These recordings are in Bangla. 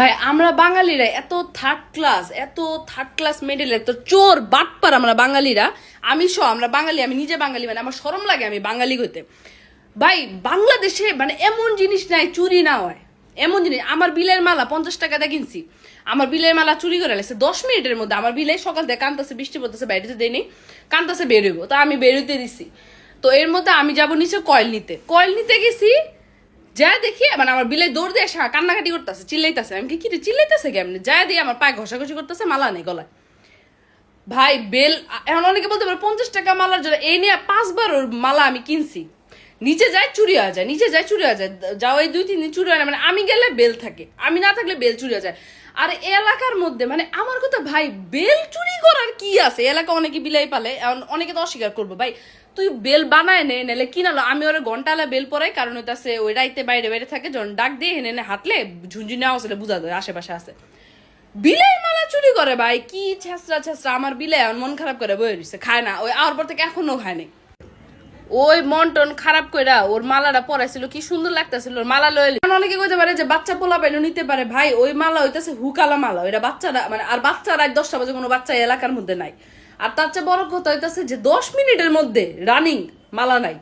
ভাই, আমরা বাঙালিরা এত থার্ড ক্লাস এত থার্ড ক্লাস মেডেল এত চোর, বাটপার আমরা বাঙালিরা। আমি সব আমরা বাঙালি, আমি নিজে বাঙালি মানে আমার শরম লাগে আমি বাঙালি হইতে। ভাই, বাংলাদেশে মানে এমন জিনিস নাই, চুরি না হয়। এমন জিনিস, আমার বিলের মালা পঞ্চাশ টাকাতে কিনছি। আমার বিলের মালা চুরি করে লাগছে দশ মিনিটের মধ্যে। আমার বিলে সকাল থেকে কান্তাছে বৃষ্টি পড়তেছে বাইরেতে দেয়নি। কান্তাছে বেরোইব তো আমি বেরোতে দিছি। তো এর মধ্যে আমি যাব নিচে কয়েল নিতে। কয়েল নিতে গেছি যা দেখি মানে আমার বিলে দৌড় দিয়ে কান্নাকাটি করতেছে, চিল্লাইতেছে। আমি কি চিল্লাইতেছে কেমনি? যা দিয়ে আমার পায়ে ঘষাঘষি করতেছে, মালা নেই গলায়। ভাই, বেল এখন অনেকে বলতে পারে পঞ্চাশ টাকা মালার জন্য, এই নিয়ে পাঁচবার ওর মালা আমি কিনছি। নিচে যায়, চুরি হয়ে যায়, নিচে যায়, চুরি হয়ে যায়। যাও এই দুই, তিন দিন চুরি হয় না মানে আমি গেলে বেল থাকে, আমি না থাকলে বেল চুরি হয়ে যায়। আর এলাকার মধ্যে মানে আমার কথা, ভাই, বেল চুরি করার কি আছে? এলাকা অনেকে বিলাই পালে অনেকে তো অস্বীকার করব, ভাই, তুই বেল বানায় নে নাহলে কিনালো আমি ওরা ঘন্টালা বেল পরাই, কারণ হইতাছে, ওই রাইতে বাইরে বাইরে থাকে, যখন ডাক দিয়ে হেনে এনে হাঁটলে ঝুনঝুনি আওয়াজ হলে বুঝা যায়, আশেপাশে আছে। বিলাই মালা চুরি করে, ভাই, কি ছেঁচড়া ছেঁচড়া, আমার বিলাই মন খারাপ করে বয়ে খায় না, ওই আওয়ার পর থেকে এখনও খায় নাই। ওই মন টন খারাপ কইরা ওর মালাটা পরাইছিল, কি সুন্দর লাগতেছিল, ওর মালা লয়ে অনেকে কইতে পারে যে বাচ্চা পোলা পাইলো নিতে পারে। ভাই, ওই মালা হইতেছে হুকালা মালা। ওইটা বাচ্চারা মানে আর বাচ্চা রাত দশটা বাজে কোনো বাচ্চা এলাকার মধ্যে নাই। আর তার চেয়ে বড় কথা হইতেছে যে দশ মিনিটের মধ্যে রানিং মালা নাই।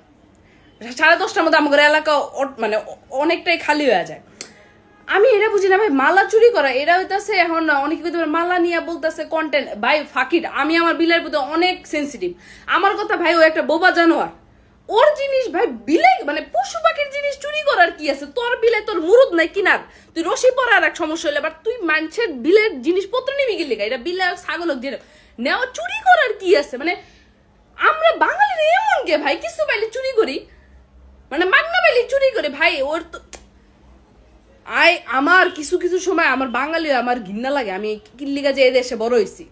সাড়ে দশটার মধ্যে আমাদের এলাকা মানে অনেকটাই খালি হয়ে যায়। আমি এটা বুঝি না ভাই, মালা চুরি করা, এটা হইতাছে এখন অনেকে পারে মালা নিয়ে বলতেছে কন্টেন্ট ভাই, ফাকির, আমি আমার বিলের প্রতি অনেক সেন্সিটিভ আমার কথা ভাই, ও একটা বোবা জানোয়ার। ওর জিনিস ভাই বিলে মানে পশু পাখির জিনিস চুরি করার কি আছে? তোর বিলে তোর মুরুদ নাই কিনার তুই রশি পরার এক সমস্যা হলে বাট তুই মানুষের বিলের জিনিসপত্র নিবি গেলি এটা বিলে ছাগল দিয়ে নেওয়া, চুরি করার কি আছে? মানে আমরা বাঙালিরা এমন কে ভাই? কিছু পাইলে চুরি করি। মানে মাগনা পাইলে চুরি করে। ভাই, ওর তো আই আমার কিছু কিছু সময় আমার বাঙালি আমার ঘৃণা লাগে। আমি কিল্লিগা যে এই দেশে বড় হয়েছি